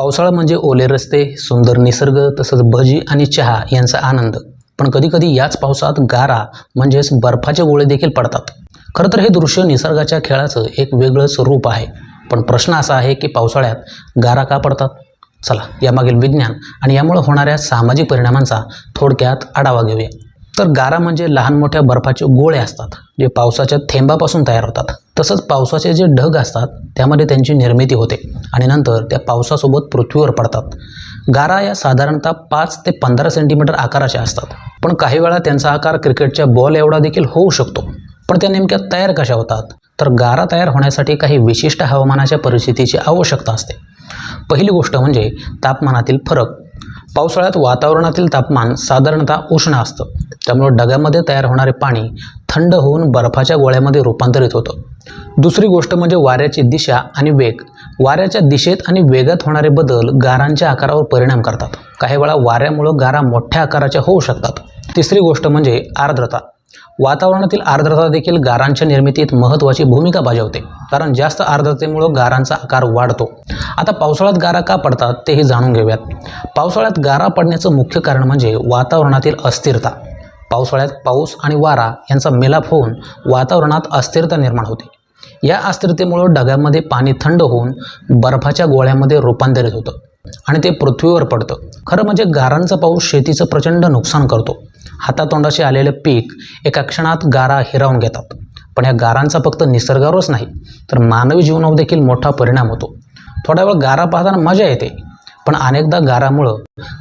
पावसाळा म्हणजे ओले रस्ते सुंदर निसर्ग तसंच भजी आणि चहा यांचा आनंद. पण कधीकधी याच पावसात गारा म्हणजेच बर्फाचे गोळे देखील पडतात. खरं तर हे दृश्य निसर्गाच्या खेळाचं एक वेगळंच रूप आहे. पण प्रश्न असा आहे की पावसाळ्यात गारा का पडतात? चला यामागील विज्ञान आणि यामुळे होणाऱ्या सामाजिक परिणामांचा थोडक्यात आढावा घेऊया. तर गारा म्हणजे लहान मोठ्या बर्फाचे गोळे असतात जे पावसाच्या थेंबापासून तयार होतात. तसंच पावसाचे जे ढग असतात त्यामध्ये त्यांची निर्मिती होते आणि नंतर त्या पावसासोबत पृथ्वीवर पडतात. गारा या साधारणतः पाच ते पंधरा सेंटीमीटर आकाराच्या असतात. पण काही वेळा त्यांचा आकार क्रिकेटच्या बॉल एवढा देखील होऊ शकतो. पण त्या नेमक्या तयार कशा होतात? तर गारा तयार होण्यासाठी काही विशिष्ट हवामानाच्या परिस्थितीची आवश्यकता असते. पहिली गोष्ट म्हणजे तापमानातील फरक. पावसाळ्यात वातावरणातील तापमान साधारणतः उष्ण असतं. त्यामुळे ढगामध्ये तयार होणारे पाणी थंड होऊन बर्फाच्या गोळ्यामध्ये रूपांतरित होतं. दुसरी गोष्ट म्हणजे वाऱ्याची दिशा आणि वेग. वाऱ्याच्या दिशेत आणि वेगात होणारे बदल गारांच्या आकारावर परिणाम करतात. काही वेळा वाऱ्यामुळं गारा मोठ्या आकाराच्या होऊ शकतात. तिसरी गोष्ट म्हणजे आर्द्रता. वातावरणातील आर्द्रता देखील गारांच्या निर्मितीत महत्त्वाची भूमिका बजावते. कारण जास्त आर्द्रतेमुळं गारांचा आकार वाढतो. आता पावसाळ्यात गारा का पडतात तेही जाणून घेऊयात. पावसाळ्यात गारा पडण्याचं मुख्य कारण म्हणजे वातावरणातील अस्थिरता. पावसाळ्यात पाऊस आणि वारा यांचा मिलाप होऊन वातावरणात अस्थिरता निर्माण होते. या अस्थिरतेमुळं ढगामध्ये पाणी थंड होऊन बर्फाच्या गोळ्यामध्ये रूपांतरित होतं आणि ते पृथ्वीवर पडतं. खरं म्हणजे गारांचा पाऊस शेतीचं प्रचंड नुकसान करतो. हातातोंडाशी आलेलं पीक एका क्षणात गारा हिरावून घेतात. पण या गारांचा फक्त निसर्गावरच नाही तर मानवी जीवनावर देखील मोठा परिणाम होतो. थोडा वेळ गारा पाहताना मजा येते पण अनेकदा गारामुळं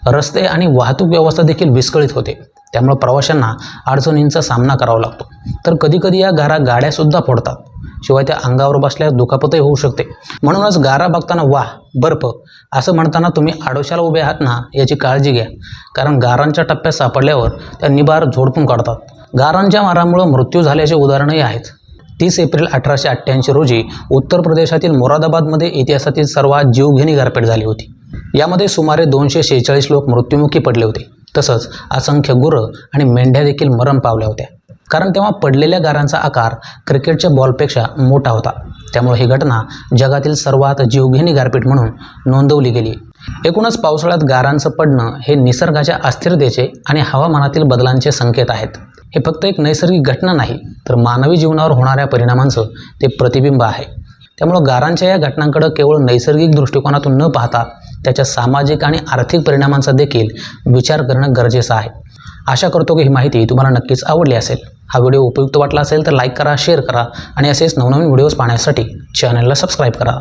रस्ते आणि वाहतूक व्यवस्था देखील विस्कळीत होते. त्यामुळं प्रवाशांना अडचणींचा सामना करावा लागतो. तर कधीकधी या गारा गाड्यासुद्धा फोडतात. शिवाय त्या अंगावर बसल्यास दुखापतही होऊ शकते. म्हणूनच गारा बघताना वाह बर्फ असं म्हणताना तुम्ही आडोशाला उभे आहात ना याची काळजी घ्या. कारण गारांच्या टप्प्यात सापडल्यावर त्या निबार झोडपून काढतात. गारांच्या मारामुळं मृत्यू झाल्याचे उदाहरणही आहेत. तीस एप्रिल अठराशे अठ्ठ्याऐंशी रोजी उत्तर प्रदेशातील मोरादाबादमध्ये इतिहासातील सर्वात जीवघेणी गारपीट झाली होती. यामध्ये सुमारे दोनशे शेहेचाळीस लोक मृत्युमुखी पडले होते. तसंच असंख्य गुरं आणि मेंढ्या देखील मरण पावल्या होत्या. कारण तेव्हा पडलेल्या गारांचा आकार क्रिकेटच्या बॉलपेक्षा मोठा होता. त्यामुळे ही घटना जगातील सर्वात जीवघेणी गारपीट म्हणून नोंदवली गेली. एकूणच पावसाळ्यात गारांचं पडणं हे निसर्गाच्या अस्थिरतेचे आणि हवामानातील बदलांचे संकेत आहेत. हे फक्त एक नैसर्गिक घटना नाही तर मानवी जीवनावर होणाऱ्या परिणामांचं ते प्रतिबिंब आहे. त्यामुळं गारांच्या या घटनांकडं केवळ नैसर्गिक दृष्टिकोनातून न पाहता त्याच्या सामाजिक आणि आर्थिक परिणामांचा देखील विचार करणं गरजेचं आहे. आशा करतो की ही माहिती तुम्हाला नक्कीच आवडली असेल. हा व्हिडिओ उपयुक्त वाटला असेल तर लाईक करा शेअर करा आणि असेच नवनवीन व्हिडिओज पाहण्यासाठी चॅनलला सबस्क्राईब करा.